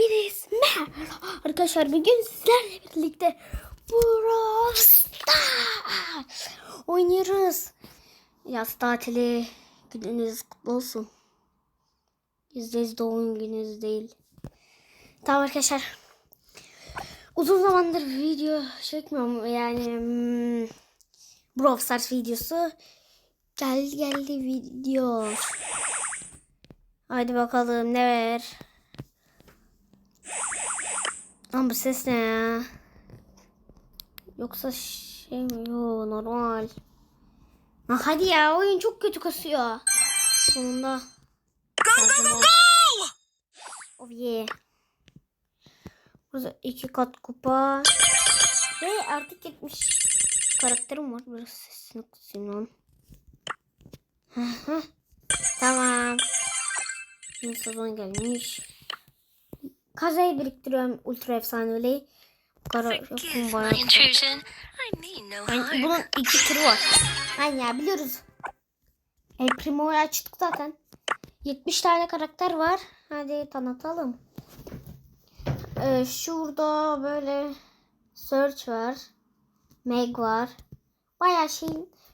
Merhaba arkadaşlar bugün sizlerle birlikte Brawl oynuyoruz. Yaz tatili gününüz kutlu olsun. Yüzde yüz doğum gününüz değil. Tamam arkadaşlar. Uzun zamandır video çekmiyorum yani hmm, Brawl videosu. Geldi geldi video. Haydi bakalım ne ver. Ama bu ses ne ya? Yoksa şey mi? Yo normal. Ha, hadi ya oyun çok kötü kasıyor. Sonunda. Go go go go! Oh yeah. Burada iki kat kupa. Ve artık 70 karakterim var. Biraz sesini kısayım lan. Tamam. Yeni sezon gelmiş. Kazayı biriktiriyorum ultra efsaneveliği. Kara yokum Forgive bayağı. my intrusion. I mean no Yani bunun iki türü var. Hani ya biliyoruz. El Primo'yu açtık zaten. 70 tane karakter var. Hadi tanıtalım. Ee, şurada böyle Search var. Meg var. Bayağı şey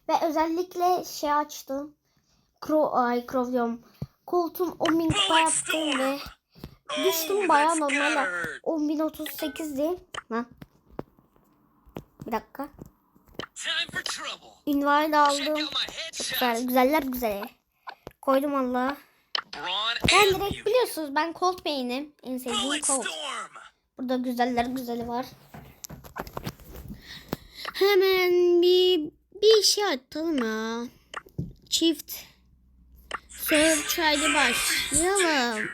ve özellikle şey açtım. Crow, ay Crow diyorum. 10.000 kupa yaptım ve düştüm bayağı normal. 10.038 değil. Ha. Bir dakika. Invite aldım. Güzel, güzeller güzel. Koydum Allah. Ben direkt biliyorsunuz ben Colt beynim. En sevdiğim Colt. Burada güzeller güzeli var. Hemen bir bir şey atalım ya. Çift. Save trial'ı başlayalım.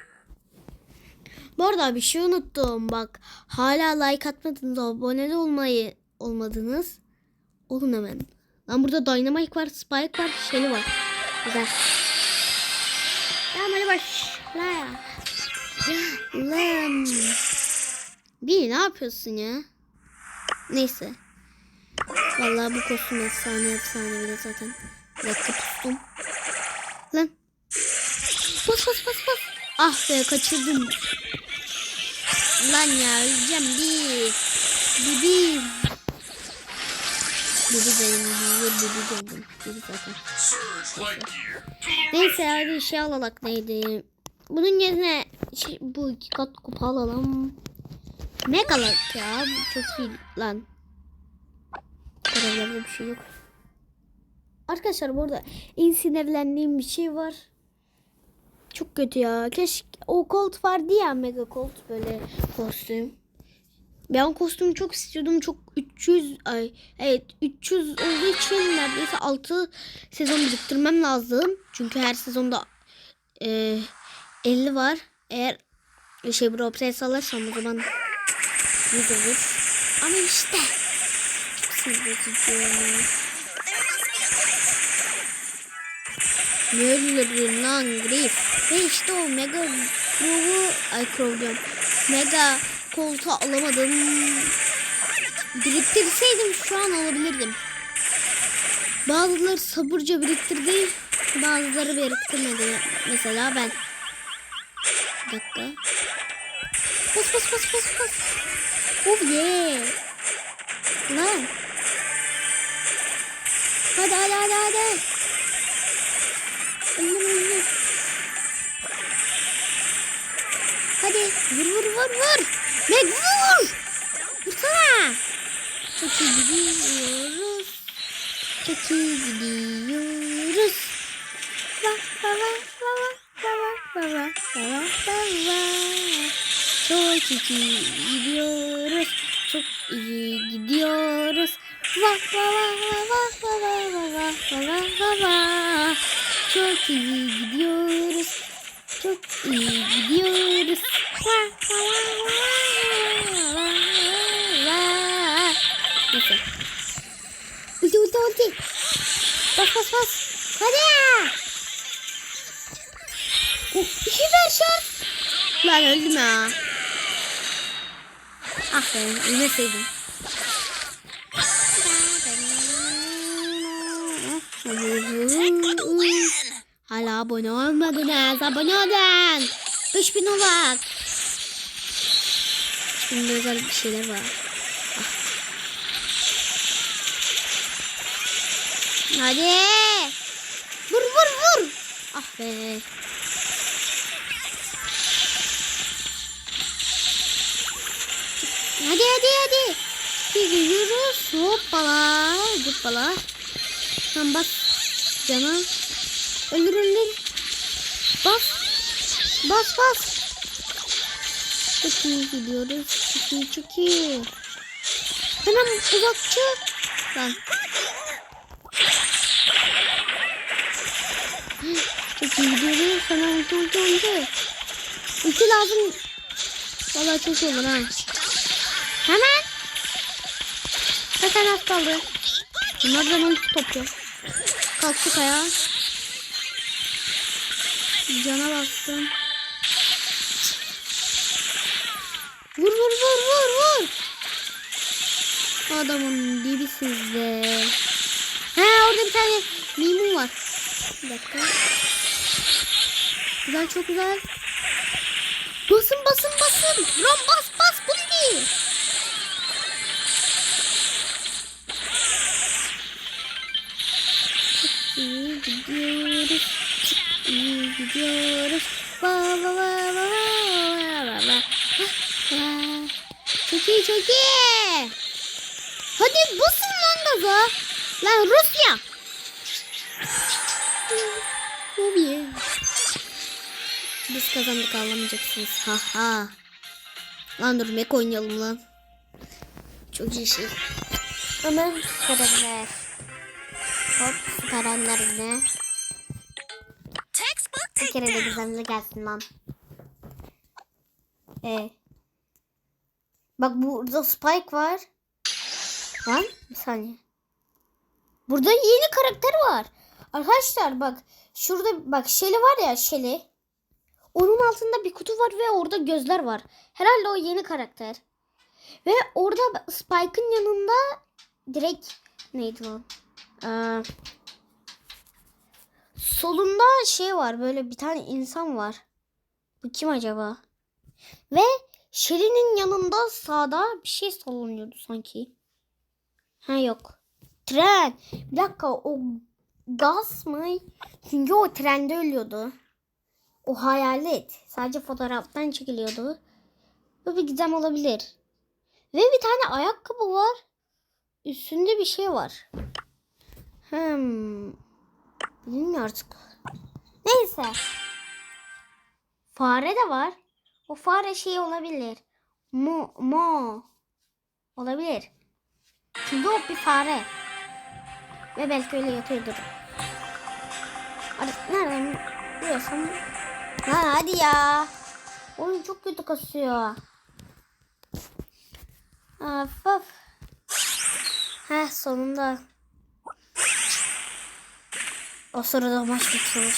Bu arada bir şey unuttum bak. Hala like atmadınız, abone de olmayı olmadınız. Olun hemen. Lan burada Dynamite var, Spike var, Shelly var. Güzel. Tamam hadi başla. Lan. Bir ne yapıyorsun ya? Neyse. Vallahi bu kostüm efsane efsane bile zaten. Bir dakika pustum. Lan. Bas bas bas bas. Ah be kaçırdım. Lan ya öleceğim bir. Bir. Bibi benim bir bibi dedim. Bibi zaten. Neyse hadi şey alalım neydi? Bunun yerine şey, bu iki kat kupa alalım. Megalak ya bu çok iyi lan. Paralarda bir şey yok. Arkadaşlar burada en bir şey var. Çok kötü ya. Keşke o Colt vardı ya Mega Colt böyle kostüm. Ben kostümü çok istiyordum. Çok 300 ay evet 300 olduğu için neredeyse 6 sezon biriktirmem lazım. Çünkü her sezonda e, 50 var. Eğer şey Brawl Pass alırsam o zaman 100 olur. Ama işte çok sinir bozucu. Ölürüm lan Griff. Ve işte o Mega Crow'u ay Crow diyorum. Mega koltuğu alamadım. Biriktirseydim şu an alabilirdim. Bazıları sabırca biriktirdi. Bazıları biriktirmedi. Mesela ben. Bir dakika. Bas bas bas bas bas. Oh yeah. Lan. Hadi hadi hadi hadi. Hadi vur vur vur vur. Meg vur. Vursana. Çok iyi gidiyoruz. Çok iyi gidiyoruz. Baba baba baba baba baba baba baba. Çok iyi Çok iyi gidiyoruz. Çok iyi gidiyoruz. Va va va va va va. Neyse. Ulti ulti ulti. Bas bas bas. Hadi ya. Oh, hiper şart. Lan öldüm ya. Ah be ölmeseydim. Hala abone olmadınız. Abone olun. 3000 olak. Üstünde özel bir şeyler var. Ah. Hadi. Vur vur vur. Ah be. Hadi hadi hadi. Gidiyoruz. Hoppala. Hoppala. Tam bas. Cana. Öldür öldür. Bas. Bas bas. Çok iyi gidiyoruz. Çok iyi çok iyi. Hemen uzakçı. Lan. Çok iyi gidiyoruz. Hemen ulti ulti ulti. Ulti lazım. Valla çok olur ha. Hemen. Zaten az kaldı. Bunlar da ulti topluyor. Kalktık ayağa. Cana bastım. Vur vur vur vur vur. Adamın dibi sizde. He orada bir tane mimum var. Bir dakika. Güzel çok güzel. Basın basın basın. Ron bas bas bu değil. Çok iyi gidiyoruz. Çok iyi gidiyoruz. Va va va va va va va. Va. Çok iyi çok iyi. Hadi basın lan gaza. Lan Rusya. Bir. Biz kazandık ağlamayacaksınız. Ha ha. Lan dur mek oynayalım lan. Çok iyi şey. Hemen süperenler. Hop süperenler ne? Bir kere de gizemli gelsin lan. Ee. Bak burada Spike var. Lan bir saniye. Burada yeni karakter var. Arkadaşlar bak şurada bak Shelly var ya Shelly. Onun altında bir kutu var ve orada gözler var. Herhalde o yeni karakter. Ve orada Spike'ın yanında direkt neydi lan? Ee, solunda şey var böyle bir tane insan var. Bu kim acaba? Ve Shelly'nin yanında sağda bir şey sallanıyordu sanki. Ha yok. Tren. Bir dakika o gaz mı? Çünkü o trende ölüyordu. O hayalet. Sadece fotoğraftan çekiliyordu. Bu bir gizem olabilir. Ve bir tane ayakkabı var. Üstünde bir şey var. Hmm. Bilmiyorum artık. Neyse. Fare de var. O fare şey olabilir. Mo, mo. Olabilir. Çünkü o bir fare. Ve belki öyle yatıyordur. Hadi nereden biliyorsun? Lan hadi ya. Oyun çok kötü kasıyor. Of of. Heh sonunda. O sırada maç bitiyor.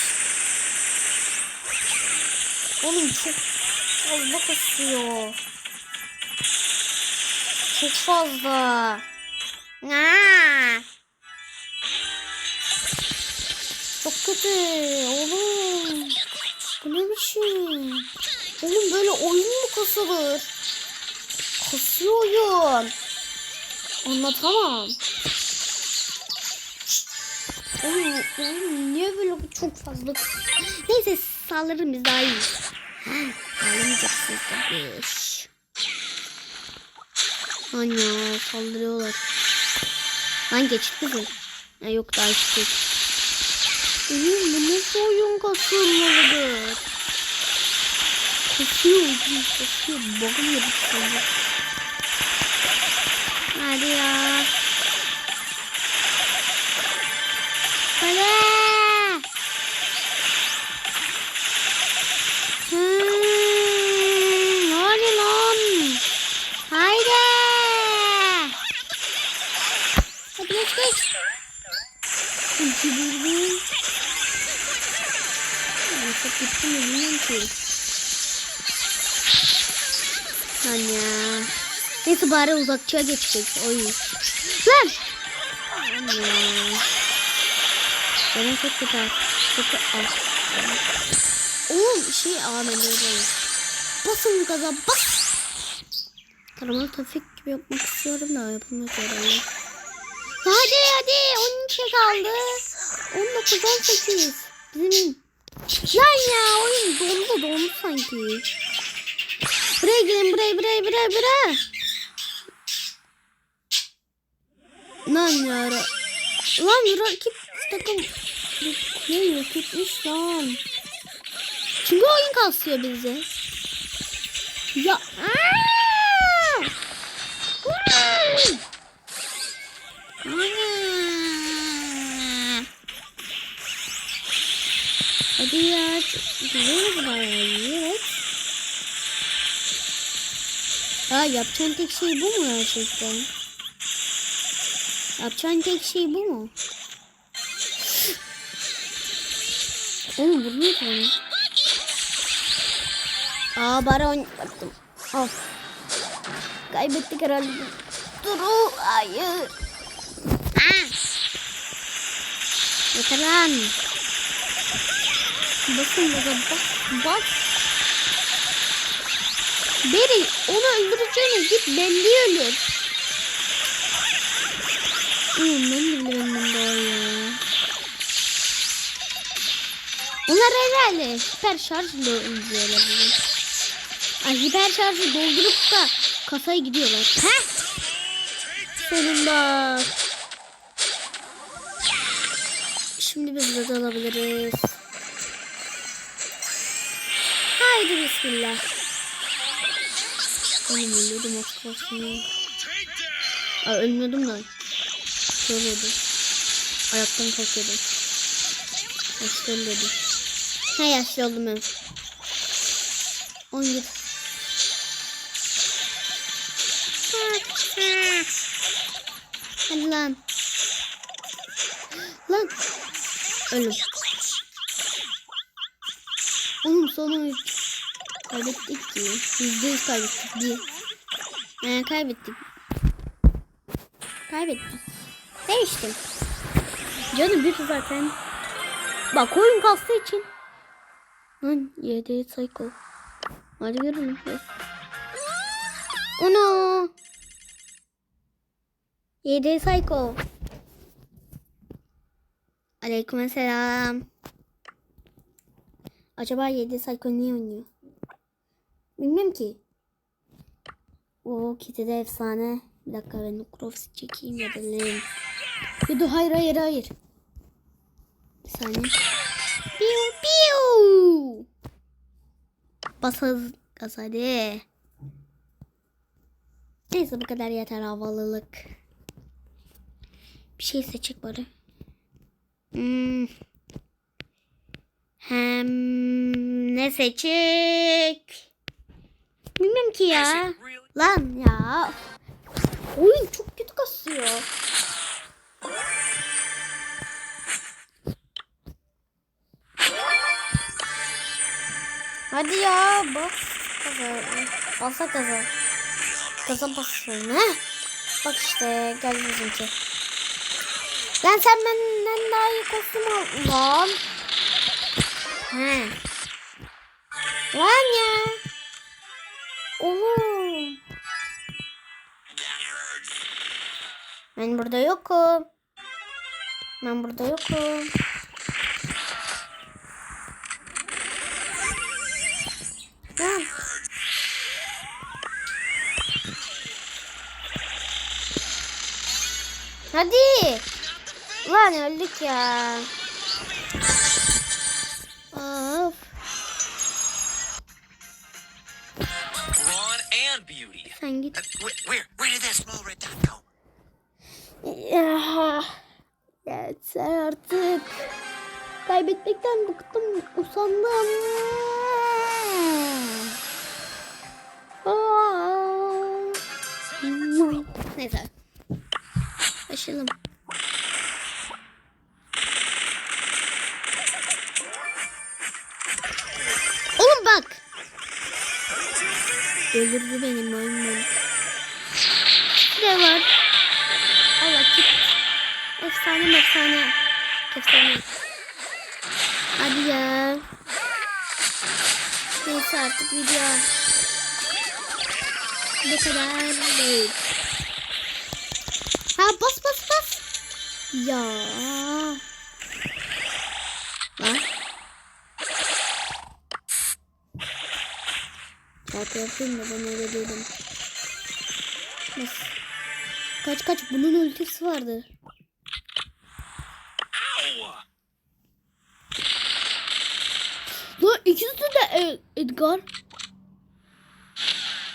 Oğlum çok fazla kasıyor. Çok fazla. Aa! Çok kötü oğlum. Bu ne biçim? Oğlum böyle oyun mu kasılır? Kasıyor oyun. Anlatamam. Oğlum, oğlum niye böyle çok fazla? Neyse saldırırım daha iyi. Ağlamayacaksınız. Lan ya saldırıyorlar. Lan geçti kızım. Ha, yok daha işte. Oğlum bu nasıl oyun kasılmalıdır? Kasıyor kasıyor. Bakın ya bir şey. Hadi ya. Hadi. Hmm, hadi lan. Haydi. Hadi. Nasıl gitti mi bilmiyorum ki. Lan. Neyse bari uzakçıya geçecek. Oy. Lan. Lan. Benim çok kötü. Çok kötü. Oğlum şey öyleyim. Basın gaza bas. Taramalı tafik gibi yapmak istiyorum da yapılmıyor herhalde. Hadi hadi 12 kaldı. 19 18. Bizim Lan ya oyun dondu dondu sanki. Buraya gelin buraya buraya buraya buraya. Lan ya. Lan rakip takım ne rakipmiş lan. Çünkü oyun kasıyor bizi. Ya. Hadi ya. Güzel bayağı evet. Ya yapacağın tek şey bu mu gerçekten? Yapacağın tek şey bu mu? Oğlum vuruyor bana. Aa bari oynattım. Of. Kaybettik herhalde. Dur o. Hayır. Ah. Yeter lan. Basın gaza bas. Bas. Beri onu öldüreceğine git belli ölür. Oğlum Onlar herhalde hiper şarjla bunu. Ay hiper şarjı doldurup da kasaya gidiyorlar. Ha? Sonunda. Şimdi biz de alabiliriz. Haydi bismillah. Oğlum ölüyordum kalsın. Aa, ölmüyordum da. Ölüyordum. Ayaktan kalkıyordum. Yaşlı ölüyordum. Ha yaşlı oldum ben. 17. Hadi lan. Lan. Ölüm. Oğlum sonra kaybettik ki. Yüzde yüz kaybettik diye. Yani kaybettik. Kaybettik. Değiştim. Canım bir zaten. Bak oyun kastığı için. Lan YD Psycho. Hadi görelim. Onu. YD Psycho. Aleykümselam. Acaba 7 Psycho niye oynuyor? Bilmem ki. O Kitty de efsane. Bir dakika ben Necrofs'i çekeyim. Ya da hayır hayır hayır. Bir saniye. Piu piu. Bas hız gaz hadi. Neyse bu kadar yeter havalılık. Bir şey seçecek bari. Hmm. Hem ne seçecek? Bilmem ki ya. Lan ya. Oyun çok kötü kasıyor. Hadi ya bas gaza. Basa gaza. Gaza basın ha. Bak işte gel bizimki. Lan sen benden daha iyi kostüm aldın lan. He. Lan ya. Oğlum. Ben burada yokum. Ben burada yokum. Hadi. Lan öldük ya. Of. Sen git. Where, where, where did that small red dot go? Ya. Yeter artık. Kaybetmekten bıktım. Usandım. Neyse. Başlayalım. Oğlum bak. Öldürdü beni maymun. Ne var? Allah git. Efsane efsane. Efsane. Hadi ya. Neyse artık video. bu kadar değil. Ha bas. Ya. Lan. Çarpı yapayım da ben öyle değilim. Bas. Kaç kaç bunun ultisi vardı. Lan ikisi de Edgar.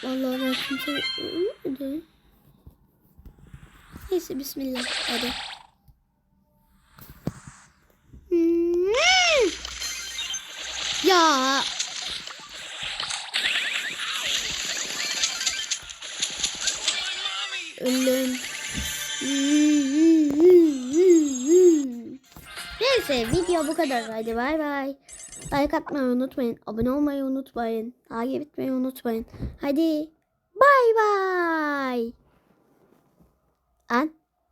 Vallahi ben kimse. Neyse bismillah hadi. Ölüm. Neyse video bu kadar. Hadi bay bay. Like atmayı unutmayın. Abone olmayı unutmayın. Takip etmeyi unutmayın. Hadi bay bay. An.